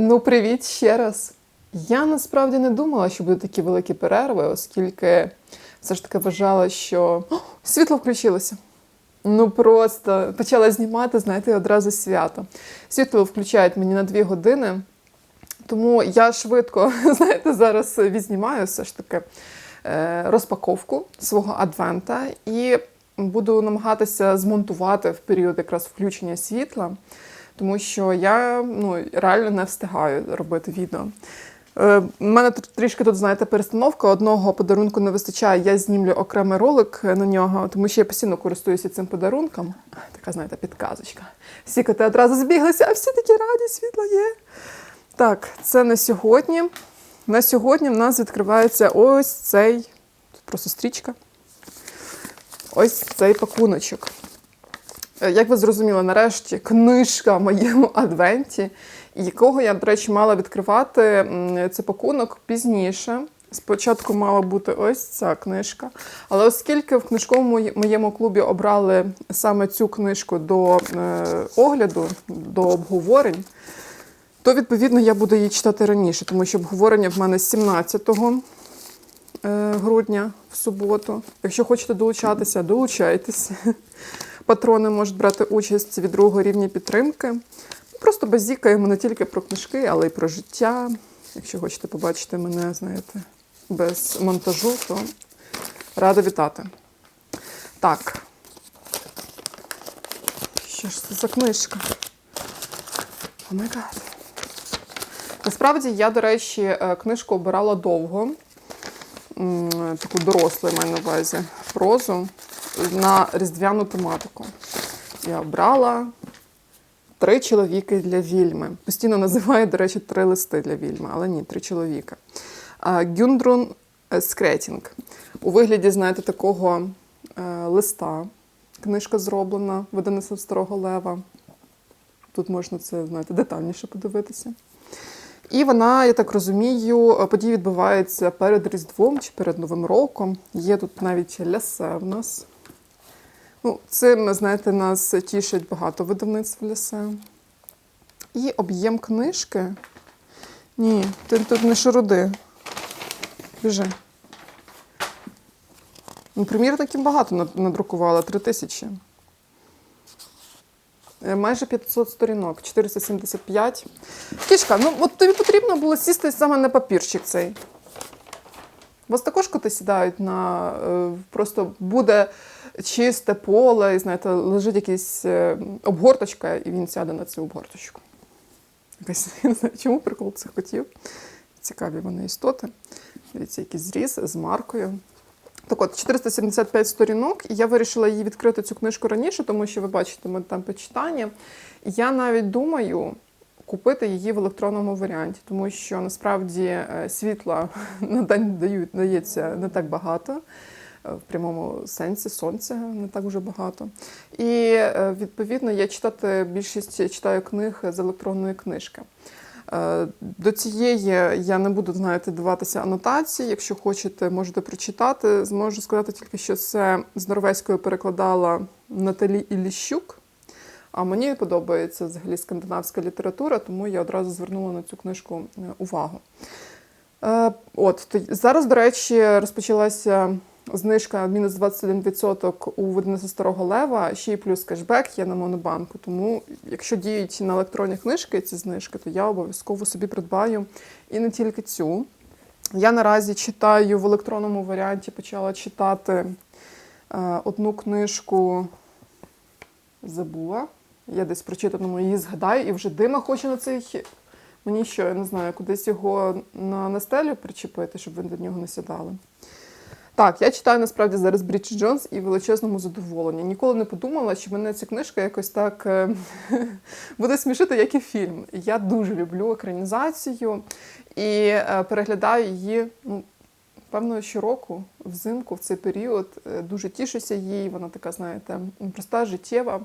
Ну, привіт ще раз. Я насправді не думала, що будуть такі великі перерви, оскільки все ж таки вважала, що О, світло включилося. Ну просто почала знімати, знаєте, одразу свято. Світло включають мені на дві години, тому я швидко, знаєте, зараз відзнімаю все ж таки е, розпаковку свого адвента і буду намагатися змонтувати в період якраз включення світла, тому що я ну, реально не встигаю робити відео. Е, У мене тр- трішки тут, знаєте, перестановка. Одного подарунку не вистачає. Я знімлю окремий ролик на нього, тому що я постійно користуюся цим подарунком. Така, знаєте, підказочка. Всі коти одразу збіглися, а всі такі раді, світло є. Так, це на сьогодні. На сьогодні в нас відкривається ось цей, тут просто стрічка. Ось цей пакуночок. Е, Як ви зрозуміли, нарешті книжка в моєму адвенті, якого я, до речі, мала відкривати м, цей пакунок пізніше. Спочатку мала бути ось ця книжка. Але оскільки в книжковому моєму клубі обрали саме цю книжку до е, огляду, до обговорень, то відповідно я буду її читати раніше, тому що обговорення в мене 17 е, грудня в суботу. Якщо хочете долучатися, долучайтесь. Патрони можуть брати участь від другого рівня підтримки. Просто базікаємо не тільки про книжки, але й про життя. Якщо хочете побачити мене, знаєте, без монтажу, то рада вітати. Так. Що ж це за книжка? О май гад. Насправді я, до речі, е, книжку обирала довго. Таку дорослу, маю на увазі, прозу на різдвяну тематику. Я обрала три чоловіки для вільми. Постійно називаю, до речі, три листи для вільми, але ні, три чоловіка. Гюндрун е, Скретінг. У вигляді, знаєте, такого е, листа. Книжка зроблена видаництво старого лева. Тут можна це, знаєте, детальніше подивитися. І вона, я так розумію, події відбуваються перед Різдвом чи перед Новим роком. Є тут навіть лясе в нас. Ну, цим, знаєте, нас тішить багато видавництв лясе. І об'єм книжки. Ні, ти тут не шуруди. Біжи. Ну, примірників багато надрукувала, три тисячі. Е, Майже 500 сторінок, 475. Кішка, ну от тобі потрібно було сісти саме на папірчик цей. Вас також коти сідають на е, просто буде чисте поле, і знаєте, лежить якась е, обгорточка, і він сяде на цю обгорточку. Якась, не знаю, чому прикол цих котів. Цікаві вони істоти. Дивіться, якийсь зріз з маркою. Так от, 475 сторінок, і я вирішила її відкрити цю книжку раніше, тому що ви бачите ми там почитання. Я навіть думаю купити її в електронному варіанті, тому що насправді е, світла на день дають, дається не так багато. е, В прямому сенсі сонця не так вже багато. І е, відповідно я читати більшість читаю книг з електронної книжки. До цієї я не буду знаєте, даватися анотації. Якщо хочете, можете прочитати. Зможу сказати тільки, що це з норвезькою перекладала Наталі Іліщук. А мені подобається взагалі скандинавська література, тому я одразу звернула на цю книжку е, увагу. Е, От то зараз, до речі, розпочалася знижка мінус 21% у видавництві старого лева, ще й плюс кешбек є на монобанку. Тому, якщо діють на електронні книжки ці знижки, то я обов'язково собі придбаю і не тільки цю. Я наразі читаю в електронному варіанті, почала читати е, одну книжку забула. Я десь прочитаному її згадаю, і вже дима хоче на цей. Мені що, я не знаю, кудись його на, на стелю причепити, щоб ви до нього не сідали. Так, я читаю насправді зараз Бріджит Джонс і величезному задоволенні. Ніколи не подумала, що мене ця книжка якось так е, буде смішити, як і фільм. Я дуже люблю екранізацію і е, переглядаю її ну, певно щороку, взимку, в цей період. Е, Дуже тішуся їй. Вона така, знаєте, проста, життєва.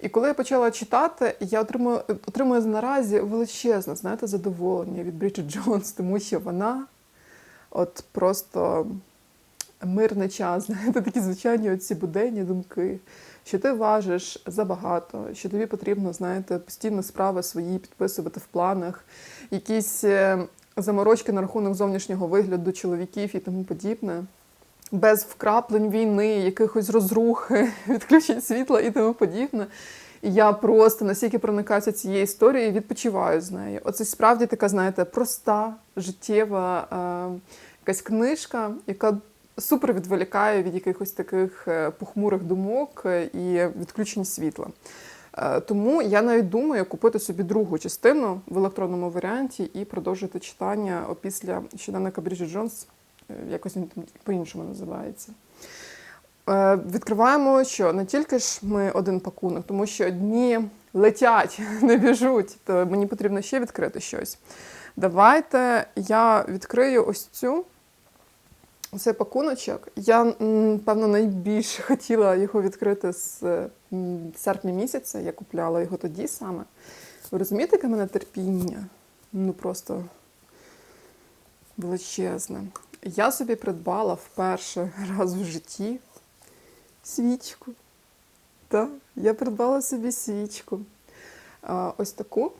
І коли я почала читати, я отримую, отримую наразі величезне, знаєте, задоволення від Бріджит Джонс, тому що вона от просто мирний час, знаєте, такі звичайні оці буденні думки, що ти важиш забагато, що тобі потрібно, знаєте, постійно справи свої підписувати в планах, якісь е, заморочки на рахунок зовнішнього вигляду чоловіків і тому подібне. Без вкраплень війни, якихось розрухи, відключень світла і тому подібне. Я просто настільки проникаюся цією історією і відпочиваю з нею. Оце справді така, знаєте, проста, життєва е, якась книжка, яка супер відволікає від якихось таких е, похмурих думок е, і відключень світла. Е, Тому я навіть думаю купити собі другу частину в електронному варіанті і продовжити читання опісля щоденника Бріджит Джонс. Е, Якось він по-іншому називається. Е, Відкриваємо, що не тільки ж ми один пакунок, тому що одні летять, не біжуть, то мені потрібно ще відкрити щось. Давайте я відкрию ось цю. Цей пакуночок. Я, певно, найбільше хотіла його відкрити з серпня місяця. Я купляла його тоді саме. Ви розумієте, яке в мене терпіння? Ну просто величезне. Я собі придбала вперше раз в житті свічку. Так, я придбала собі свічку. А, ось таку.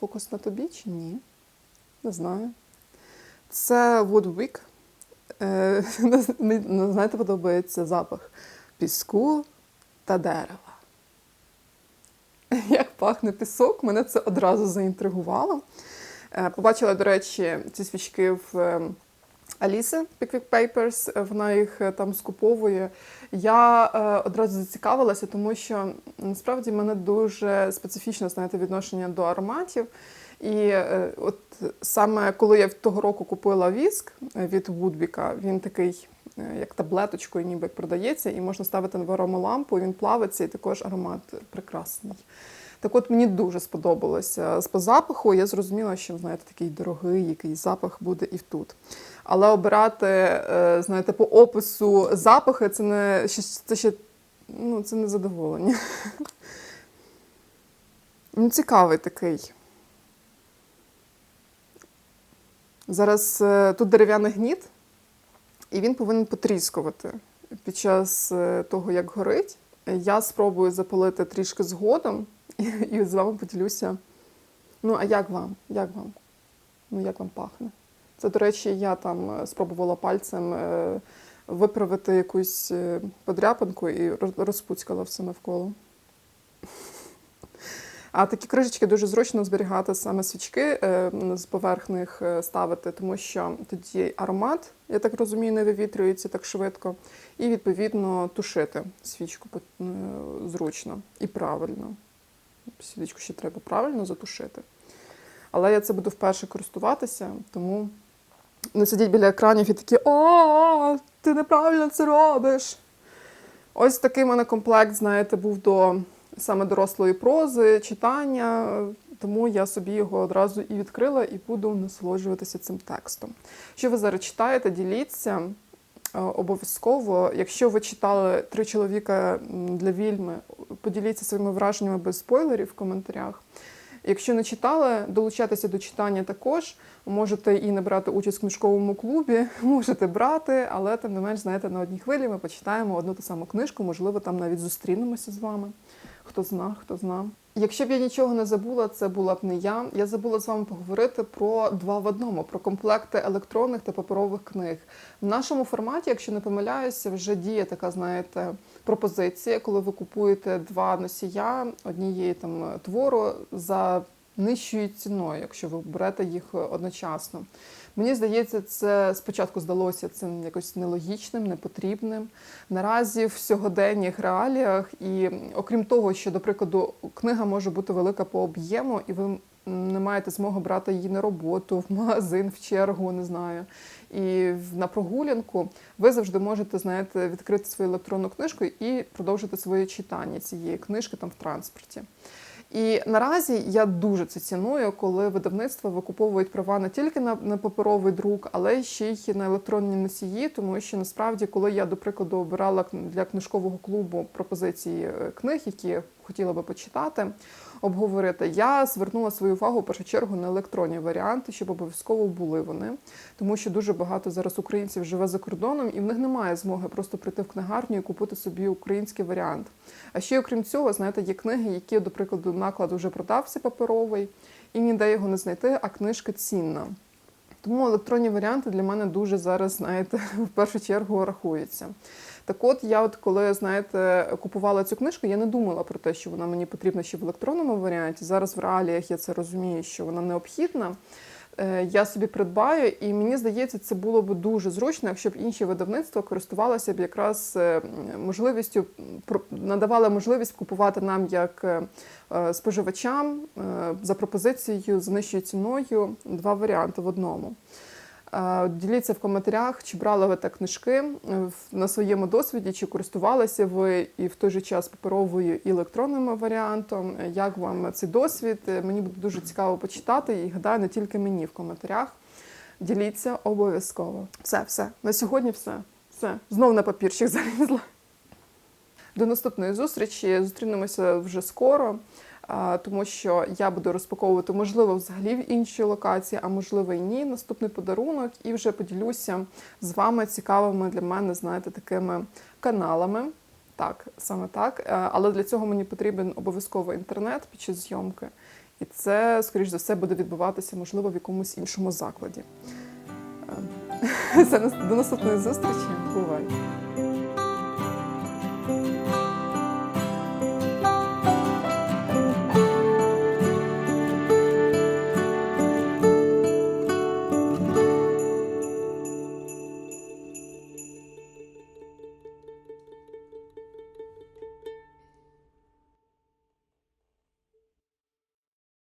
Фокус на тобі чи ні? Не знаю. Це Woodwick. Е, знаєте, подобається запах піску та дерева. Як пахне пісок, мене це одразу заінтригувало. Е, Побачила, до речі, ці свічки в е, Аліси Pickwick Papers, е, вона їх там скуповує. Я одразу зацікавилася, тому що насправді в мене дуже специфічне знаєте, відношення до ароматів. І от саме коли я того року купила віск від Вудвіка, він такий, як таблеточкою, ніби як продається, і можна ставити в аромалампу, він плавиться, і також аромат прекрасний. Так от мені дуже сподобалося. З по запаху я зрозуміла, що знаєте, такий дорогий, який запах буде і тут. Але обирати, е, знаєте, по опису запахи це не це ще ну, це не задоволення. Ну, цікавий такий. Зараз е, тут дерев'яний гніт, і він повинен потріскувати під час е, того, як горить. Я спробую запалити трішки згодом і, з вами поділюся. Ну, а як вам? Як вам? Ну, як вам пахне? Це, до речі, я там е, спробувала пальцем е, виправити якусь подряпинку і роз- розпуцькала все навколо. А такі кришечки дуже зручно зберігати саме свічки е, з поверх них е, ставити, тому що тоді аромат, я так розумію, не вивітрюється так швидко, і відповідно тушити свічку е, зручно і правильно. Свічку ще треба правильно затушити. Але я це буду вперше користуватися, тому не сидіть біля екранів і такі О, ти неправильно це робиш. Ось такий в мене комплект, знаєте, був до саме дорослої прози, читання, тому я собі його одразу і відкрила і буду насолоджуватися цим текстом. Що ви зараз читаєте, діліться е, обов'язково. Якщо ви читали три чоловіка для вільми, поділіться своїми враженнями без спойлерів в коментарях. Якщо не читали, долучайтеся до читання також. Можете і не брати участь в книжковому клубі, можете брати, але тим не менш, знаєте, на одній хвилі ми почитаємо одну ту саму книжку, можливо, там навіть зустрінемося з вами. Хто зна, хто зна. Якщо б я нічого не забула, це була б не я. Я забула з вами поговорити про два в одному, про комплекти електронних та паперових книг. В нашому форматі, якщо не помиляюся, вже діє така, знаєте, пропозиція, коли ви купуєте два носія однієї там твору за нижчою ціною, якщо ви берете їх одночасно. Мені здається, це спочатку здалося цим якось нелогічним, непотрібним. Наразі в сьогоденніх реаліях, і окрім того, що, до прикладу, книга може бути велика по об'єму, і ви не маєте змоги брати її на роботу, в магазин, в чергу, не знаю. І на прогулянку ви завжди можете, знаєте, відкрити свою електронну книжку і продовжити своє читання цієї книжки там в транспорті. І наразі я дуже це ціную, коли видавництва викуповують права не тільки на, на паперовий друк, але ще й на електронні носії, тому що насправді, коли я, до прикладу, обирала для книжкового клубу пропозиції е, книг, які хотіла би почитати, обговорити. Я звернула свою увагу в першу чергу на електронні варіанти, щоб обов'язково були вони, тому що дуже багато зараз українців живе за кордоном, і в них немає змоги просто прийти в книгарню і купити собі український варіант. А ще окрім цього, знаєте, є книги, які, до прикладу, наклад вже продався паперовий, і ніде його не знайти, а книжка цінна. Тому електронні варіанти для мене дуже зараз, знаєте, в першу чергу рахуються. Так от, я от коли, знаєте, купувала цю книжку, я не думала про те, що вона мені потрібна ще в електронному варіанті. Зараз в реаліях я це розумію, що вона необхідна. Е, Я собі придбаю, і мені здається, це було б дуже зручно, якщо б інші видавництва користувалися б якраз е, можливістю, надавали можливість купувати нам як е, споживачам за пропозицією з нижчою ціною два варіанти в одному. Діліться в коментарях, чи брали ви так книжки е, на своєму досвіді, чи користувалися ви і в той же час паперовою і електронним варіантом. Е, Як вам цей досвід? Е, Мені буде дуже цікаво почитати і гадаю, не тільки мені в коментарях. Діліться обов'язково. Все, все. На сьогодні все. Все. Знов на папірчик залізла. До наступної зустрічі. Зустрінемося вже скоро, тому що я буду розпаковувати, можливо, взагалі в іншій локації, а можливо і ні. Наступний подарунок, і вже поділюся з вами цікавими для мене, знаєте, такими каналами. Так, саме так. Е, Але для цього мені потрібен обов'язково інтернет під час зйомки. І це, скоріш за все, буде відбуватися, можливо, в якомусь іншому закладі. Е, до наступної зустрічі. Бувай!